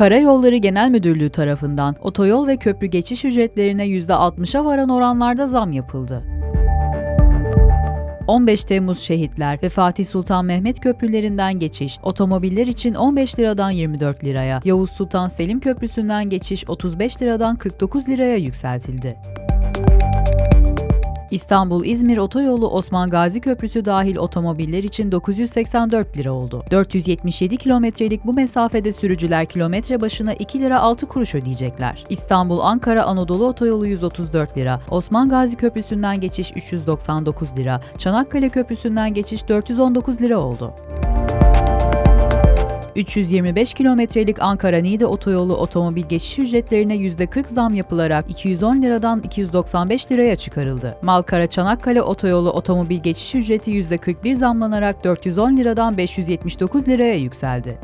Karayolları Genel Müdürlüğü tarafından otoyol ve köprü geçiş ücretlerine %60'a varan oranlarda zam yapıldı. 15 Temmuz şehitler ve Fatih Sultan Mehmet köprülerinden geçiş, otomobiller için 15 liradan 24 liraya, Yavuz Sultan Selim Köprüsü'nden geçiş 35 liradan 49 liraya yükseltildi. İstanbul-İzmir otoyolu Osman Gazi Köprüsü dahil otomobiller için 984 lira oldu. 477 kilometrelik bu mesafede sürücüler kilometre başına 2 lira 6 kuruş ödeyecekler. İstanbul-Ankara Anadolu Otoyolu 134 lira, Osman Gazi Köprüsü'nden geçiş 399 lira, Çanakkale Köprüsü'nden geçiş 419 lira oldu. 325 kilometrelik Ankara-Niğde otoyolu otomobil geçiş ücretlerine %40 zam yapılarak 210 liradan 295 liraya çıkarıldı. Malkara-Çanakkale otoyolu otomobil geçiş ücreti %41 zamlanarak 410 liradan 579 liraya yükseldi.